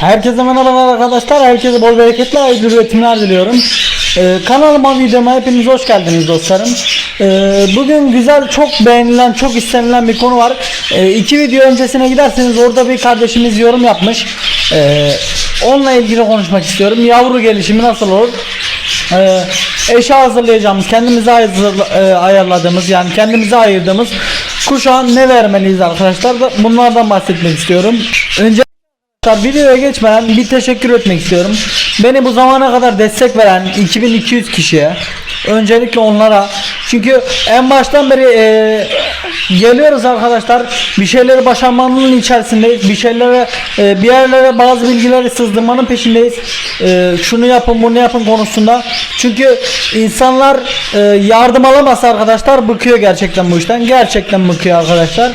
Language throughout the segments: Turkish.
Herkese merhabalar arkadaşlar. Herkese bol bereketli hayırlı üretimler diliyorum. Ee, kanalıma videoma hepiniz hoş geldiniz dostlarım. Ee, bugün güzel, çok beğenilen, çok istenilen bir konu var. Ee, iki video öncesine giderseniz orada bir kardeşimiz yorum yapmış. Ee, onunla ilgili konuşmak istiyorum. Yavru gelişimi nasıl olur? Ee, eşe hazırlayacağımız, kendimize e, ayarladığımız yani kendimize ayırdığımız kuşağa ne vermeliyiz arkadaşlar? Da Bunlardan bahsetmek istiyorum. Önce Arkadaşlar videoya geçmeden bir teşekkür etmek istiyorum. Beni bu zamana kadar destek veren 2200 kişiye öncelikle onlara çünkü en baştan beri e, geliyoruz arkadaşlar bir şeyleri başarmanın içerisindeyiz bir şeylere e, bir yerlere bazı bilgileri sızdırmanın peşindeyiz. E, şunu yapın bunu yapın konusunda. Çünkü insanlar e, yardım alamazsa arkadaşlar bıkıyor gerçekten bu işten gerçekten bıkıyor arkadaşlar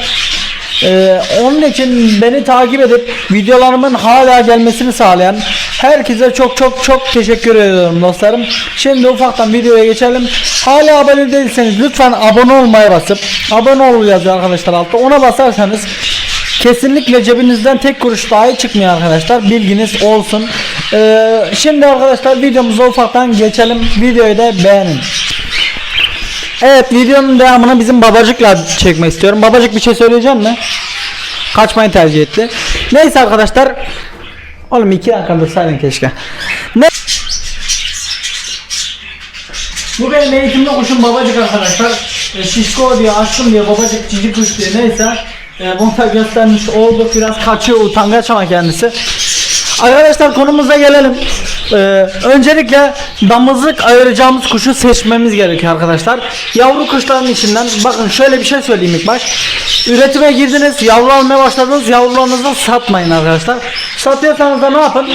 ee, onun için beni takip edip videolarımın hala gelmesini sağlayan herkese çok çok çok teşekkür ediyorum dostlarım. Şimdi ufaktan videoya geçelim. Hala abone değilseniz lütfen abone olmaya basıp abone ol yazıyor arkadaşlar altta. Ona basarsanız kesinlikle cebinizden tek kuruş dahi çıkmıyor arkadaşlar. Bilginiz olsun. Ee, şimdi arkadaşlar videomuza ufaktan geçelim. Videoyu da beğenin. Evet videonun devamını bizim babacıkla çekmek istiyorum. Babacık bir şey söyleyeceğim mi? Kaçmayı tercih etti. Neyse arkadaşlar. Oğlum iki dakika dursaydın keşke. Ne? Bu benim eğitimli kuşum babacık arkadaşlar. E, şişko diye açtım diye babacık cici kuş diye neyse. E, bunu da göstermiş olduk. Biraz kaçıyor utangaç ama kendisi. Arkadaşlar konumuza gelelim. Ee, öncelikle damızlık ayıracağımız kuşu seçmemiz gerekiyor arkadaşlar. Yavru kuşların içinden bakın şöyle bir şey söyleyeyim ilk baş. Üretime girdiniz, yavru almaya başladınız, yavrularınızı satmayın arkadaşlar. Satıyorsanız da ne yapın?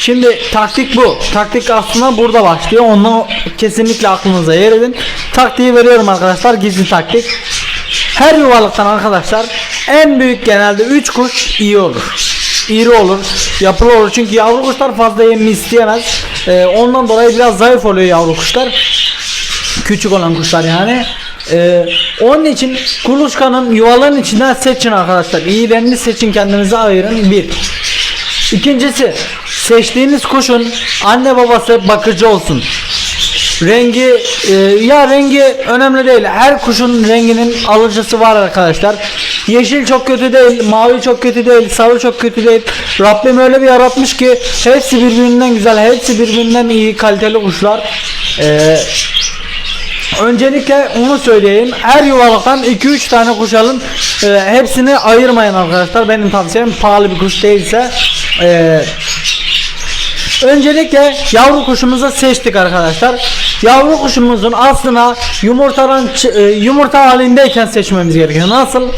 Şimdi taktik bu. Taktik aslında burada başlıyor. Onu kesinlikle aklınıza yer edin. Taktiği veriyorum arkadaşlar. Gizli taktik. Her yuvalıktan arkadaşlar en büyük genelde 3 kuş iyi olur iri olur, yapılı olur. Çünkü yavru kuşlar fazla yem isteyemez. Ee, ondan dolayı biraz zayıf oluyor yavru kuşlar. Küçük olan kuşlar yani. Ee, onun için kuluçkanın yuvaların içinden seçin arkadaşlar. İyilerini seçin kendinize ayırın. Bir. İkincisi seçtiğiniz kuşun anne babası bakıcı olsun. Rengi e, ya rengi önemli değil. Her kuşun renginin alıcısı var arkadaşlar. Yeşil çok kötü değil, mavi çok kötü değil, sarı çok kötü değil. Rabbim öyle bir yaratmış ki hepsi birbirinden güzel, hepsi birbirinden iyi, kaliteli kuşlar. Ee, Öncelikle onu söyleyeyim. Her yuvalıktan 2-3 tane kuş alın. Ee, hepsini ayırmayın arkadaşlar. Benim tavsiyem pahalı bir kuş değilse. Ee, Öncelikle yavru kuşumuzu seçtik arkadaşlar. Yavru kuşumuzun aslına yumurtadan e, yumurta halindeyken seçmemiz gerekiyor. Nasıl?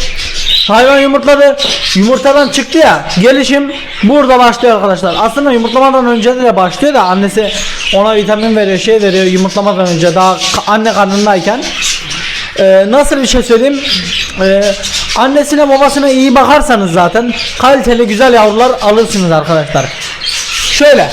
Hayvan yumurtladı. Yumurtadan çıktı ya. Gelişim burada başlıyor arkadaşlar. Aslında yumurtlamadan önce de başlıyor da annesi ona vitamin veriyor, şey veriyor yumurtlamadan önce daha anne karnındayken. Ee, nasıl bir şey söyleyeyim? Ee, annesine babasına iyi bakarsanız zaten kaliteli güzel yavrular alırsınız arkadaşlar. Şöyle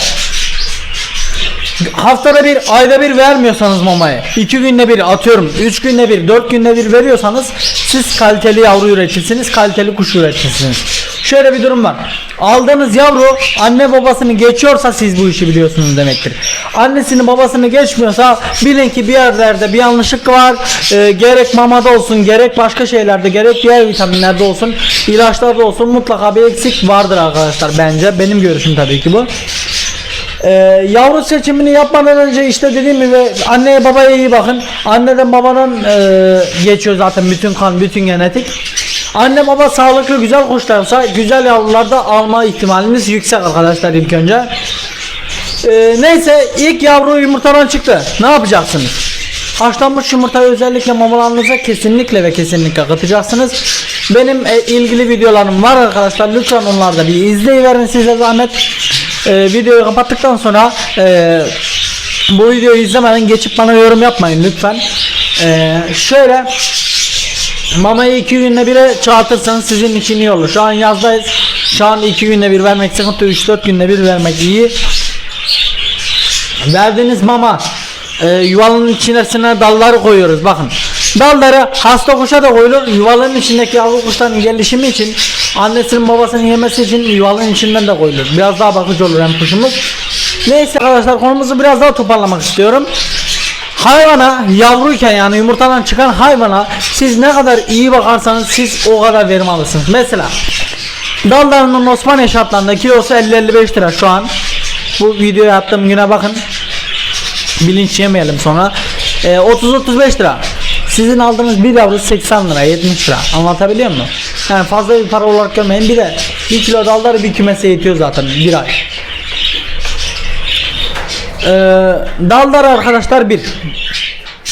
haftada bir ayda bir vermiyorsanız mamayı iki günde bir atıyorum üç günde bir dört günde bir veriyorsanız siz kaliteli yavru üretirsiniz kaliteli kuş üretirsiniz şöyle bir durum var. Aldığınız yavru anne babasını geçiyorsa siz bu işi biliyorsunuz demektir. Annesini babasını geçmiyorsa bilin ki bir yerlerde bir yanlışlık var. Ee, gerek mamada olsun gerek başka şeylerde gerek diğer vitaminlerde olsun ilaçlarda olsun mutlaka bir eksik vardır arkadaşlar bence. Benim görüşüm tabii ki bu ee, yavru seçimini yapmadan önce işte dediğim gibi anneye babaya iyi bakın. Anneden babadan e, geçiyor zaten bütün kan, bütün genetik. Anne baba sağlıklı güzel kuşlarsa güzel yavrularda alma ihtimaliniz yüksek arkadaşlar ilk önce. Ee, neyse ilk yavru yumurtadan çıktı. Ne yapacaksınız? Haşlanmış yumurtayı özellikle mamalarınıza kesinlikle ve kesinlikle katacaksınız. Benim e, ilgili videolarım var arkadaşlar. Lütfen onları da bir izleyiverin size zahmet. Ee, videoyu kapattıktan sonra e, bu videoyu izlemeden geçip bana yorum yapmayın lütfen. Ee, şöyle Mamayı iki günde bire çoğaltırsanız sizin için iyi olur. Şu an yazdayız. Şu an iki günde bir vermek sıkıntı. 3-4 günde bir vermek iyi. Verdiğiniz mama e, yuvanın içerisine dalları koyuyoruz bakın. Dalları hasta kuşa da koyulur. Yuvaların içindeki yavru kuşların gelişimi için Annesinin babasının yemesi için yuvalığın içinden de koyulur. Biraz daha bakıcı olur hem kuşumuz. Neyse arkadaşlar konumuzu biraz daha toparlamak istiyorum. Hayvana yavruyken yani yumurtadan çıkan hayvana siz ne kadar iyi bakarsanız siz o kadar verim alırsınız. Mesela Dallarının Osmaniye şartlarında kilosu 50-55 lira şu an. Bu videoyu attığım güne bakın. Bilinç yemeyelim sonra. Ee, 30-35 lira. Sizin aldığınız bir yavru 80 lira 70 lira. Anlatabiliyor muyum? Yani fazla bir para olarak görmeyin. Bir de 1 kilo dalları bir kümese yetiyor zaten bir ay. Ee, dallar arkadaşlar bir.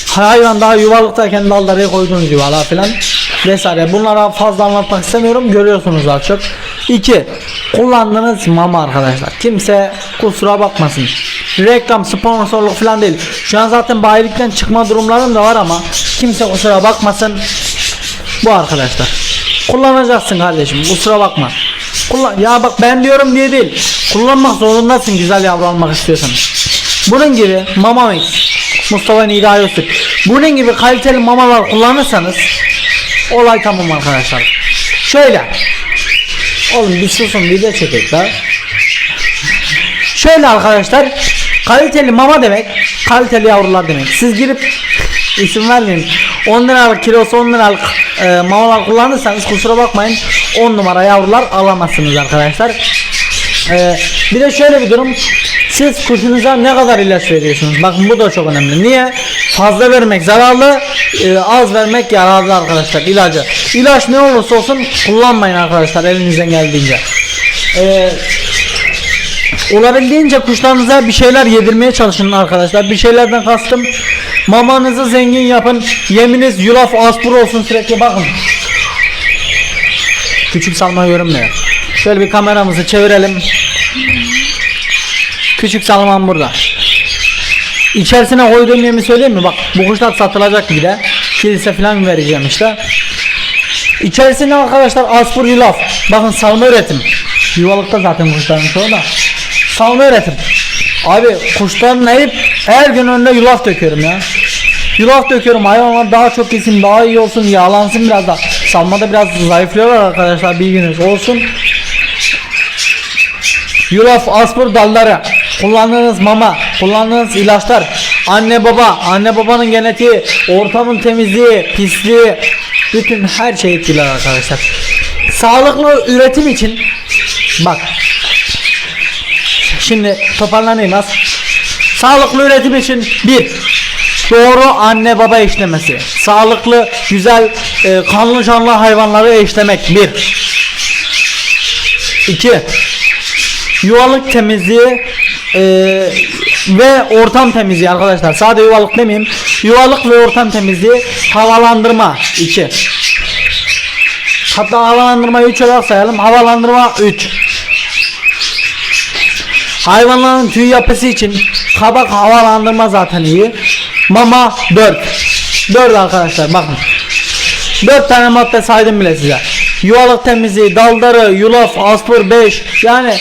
Hayvan daha yuvalıktayken dalları koyduğunuz yuvalar falan vesaire. Bunlara fazla anlatmak istemiyorum görüyorsunuz az çok. 2 kullandığınız mama arkadaşlar. Kimse kusura bakmasın. Reklam sponsorluk falan değil. Şu an zaten bayilikten çıkma durumlarım da var ama kimse kusura bakmasın. Bu arkadaşlar kullanacaksın kardeşim kusura bakma. Kullan ya bak ben diyorum diye değil kullanmak zorundasın güzel yavru almak istiyorsan. Bunun gibi mama mix Mustafa Nida Öztürk bunun gibi kaliteli mamalar kullanırsanız olay tamam arkadaşlar. Şöyle. Oğlum bir susun video çekek şöyle arkadaşlar kaliteli mama demek kaliteli yavrular demek. Siz girip isim vermeyeyim 10 liralık kilosu 10 liralık e, mamalar kullanırsanız kusura bakmayın. 10 numara yavrular alamazsınız arkadaşlar. E, bir de şöyle bir durum. Siz kuşunuza ne kadar ilaç veriyorsunuz? Bakın bu da çok önemli. Niye? Fazla vermek zararlı e, az vermek yararlı arkadaşlar. İlacı. İlaç ne olursa olsun kullanmayın arkadaşlar elinizden geldiğince. E, Olabildiğince kuşlarınıza bir şeyler yedirmeye çalışın arkadaşlar. Bir şeylerden kastım mamanızı zengin yapın. Yeminiz yulaf aspur olsun sürekli bakın. Küçük salma görünmüyor. Şöyle bir kameramızı çevirelim. Küçük salman burada. İçerisine koyduğum yemi söyleyeyim mi? Bak bu kuşlar satılacak bir de. Kilise falan vereceğim işte. İçerisinde arkadaşlar aspur yulaf. Bakın salma üretim. Yuvalıkta zaten kuşların çoğu da. Salma üretim. Abi kuşların eğip her gün önüne yulaf döküyorum ya. Yulaf döküyorum hayvanlar daha çok yesin daha iyi olsun yağlansın biraz da. Salmada biraz zayıflıyorlar arkadaşlar bilginiz olsun. Yulaf, aspur dalları, kullandığınız mama, kullandığınız ilaçlar, anne baba, anne babanın genetiği, ortamın temizliği, pisliği, bütün her şey etkiler arkadaşlar. Sağlıklı üretim için bak Şimdi toparlanayım az. Sağlıklı üretim için bir doğru anne baba eşlemesi. Sağlıklı, güzel, e, kanlı canlı hayvanları eşlemek. Bir. İki. Yuvalık temizliği e, ve ortam temizliği arkadaşlar. Sadece yuvalık demeyeyim. Yuvalık ve ortam temizliği. Havalandırma. iki. Hatta havalandırmayı 3 olarak sayalım. Havalandırma 3. Hayvanların tüy yapısı için kabak havalandırma zaten iyi. Mama 4. 4 arkadaşlar bakın. 4 tane madde saydım bile size. Yuvalık temizliği, daldarı, yulaf, aspır 5. Yani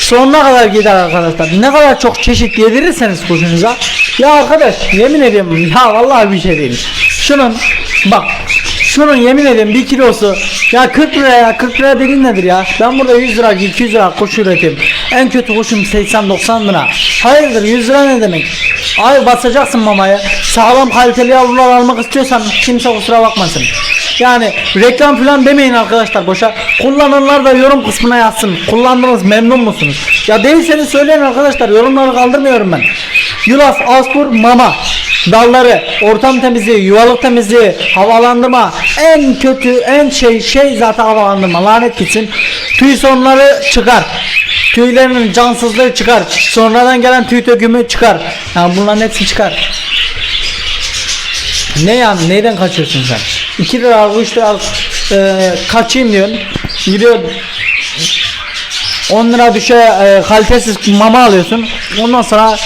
sonuna kadar gider arkadaşlar. Ne kadar çok çeşit yedirirseniz kuşunuza. Ya arkadaş yemin ediyorum ya vallahi bir şey değil. Şunun bak şunun yemin ediyorum bir kilosu ya 40 lira ya 40 lira dediğin nedir ya? Ben burada 100 lira 200 lira kuş üretim. En kötü kuşum 80-90 lira. Hayırdır 100 lira ne demek? Ay basacaksın mamayı. Sağlam kaliteli yavrular almak istiyorsan kimse kusura bakmasın. Yani reklam falan demeyin arkadaşlar boşa. Kullananlar da yorum kısmına yazsın. Kullandınız memnun musunuz? Ya değilseniz söyleyin arkadaşlar. Yorumları kaldırmıyorum ben. Yulaf, aspur, mama dalları, ortam temizliği, yuvalık temizliği, havalandırma, en kötü, en şey şey zaten havalandırma. Lanet gitsin. Tüy sonları çıkar. Tüylerinin cansızlığı çıkar. Sonradan gelen tüy dökümü çıkar. Yani bunların hepsi çıkar. Ne yani neyden kaçıyorsun sen? 2 lira 3 lira e, kaçayım diyorsun. Gidiyor 10 lira düşe e, kalitesiz mama alıyorsun. Ondan sonra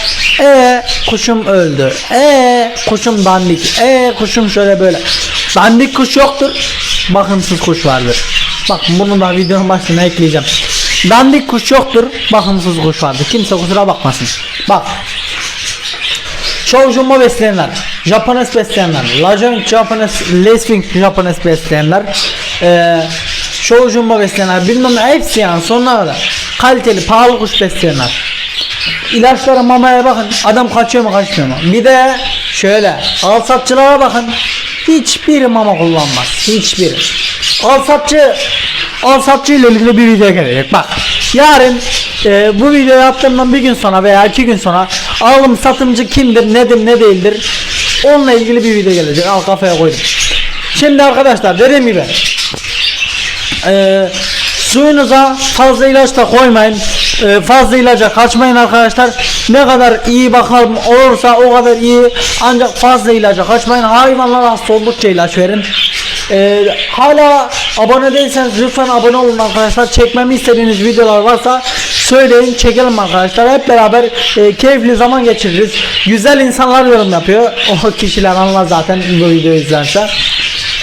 e kuşum öldü. E kuşum dandik. E kuşum şöyle böyle. Dandik kuş yoktur. Bakımsız kuş vardır. Bakın bunu da videonun başına ekleyeceğim. Dandik kuş yoktur. Bakımsız kuş vardır. Kimse kusura bakmasın. Bak Shoujomo besleyenler, Japones besleyenler, Lajong Japones, Leswing Japones besleyenler, Show jumbo besleyenler bilmem hepsi yani sonuna kadar. Kaliteli pahalı kuş besleyenler. İlaçlara mamaya bakın adam kaçıyor mu kaçmıyor mu? Bir de şöyle alsatçılara bakın hiçbir mama kullanmaz. Hiçbiri. Alsatçı alsatçı ile ilgili bir video gelecek. Bak yarın e, bu video yaptığımdan bir gün sonra veya iki gün sonra alım satımcı kimdir nedir ne değildir onunla ilgili bir video gelecek. Al kafaya koydum. Şimdi arkadaşlar dediğim gibi e, suyunuza fazla ilaç da koymayın. E, fazla ilaca kaçmayın arkadaşlar. Ne kadar iyi bakalım olursa o kadar iyi. Ancak fazla ilaca kaçmayın. Hayvanlar hasta oldukça ilaç verin. E, hala abone değilseniz lütfen abone olun arkadaşlar. Çekmemi istediğiniz videolar varsa söyleyin çekelim arkadaşlar. Hep beraber e, keyifli zaman geçiririz. Güzel insanlar yorum yapıyor. O kişiler anlar zaten bu videoyu izlerse.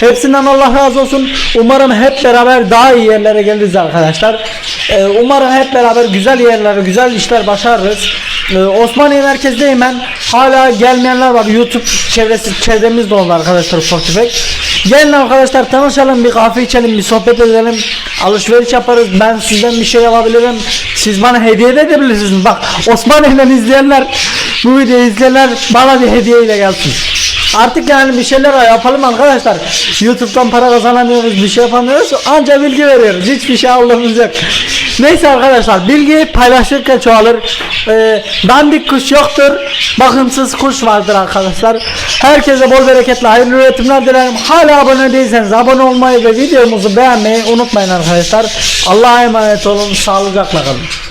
Hepsinden Allah razı olsun. Umarım hep beraber daha iyi yerlere geliriz arkadaşlar. Ee, umarım hep beraber güzel yerlere, güzel işler başarırız. Ee, Osmaniye merkezdeyim ben. Hala gelmeyenler var. YouTube çevresi, çevremiz de oldu arkadaşlar ufak. Gelin arkadaşlar tanışalım, bir kahve içelim, bir sohbet edelim. Alışveriş yaparız. Ben sizden bir şey alabilirim. Siz bana hediye de edebilirsiniz. Bak Osmaniye'den izleyenler, bu videoyu izleyenler bana bir hediye ile gelsin. Artık yani bir şeyler yapalım arkadaşlar. YouTube'dan para kazanamıyoruz, bir şey yapamıyoruz. Anca bilgi veriyoruz. Hiçbir şey aldığımız yok. Neyse arkadaşlar bilgi paylaşırken çoğalır. Ee, dandik kuş yoktur. Bakımsız kuş vardır arkadaşlar. Herkese bol bereketli hayırlı üretimler dilerim. Hala abone değilseniz abone olmayı ve videomuzu beğenmeyi unutmayın arkadaşlar. Allah'a emanet olun. Sağlıcakla kalın.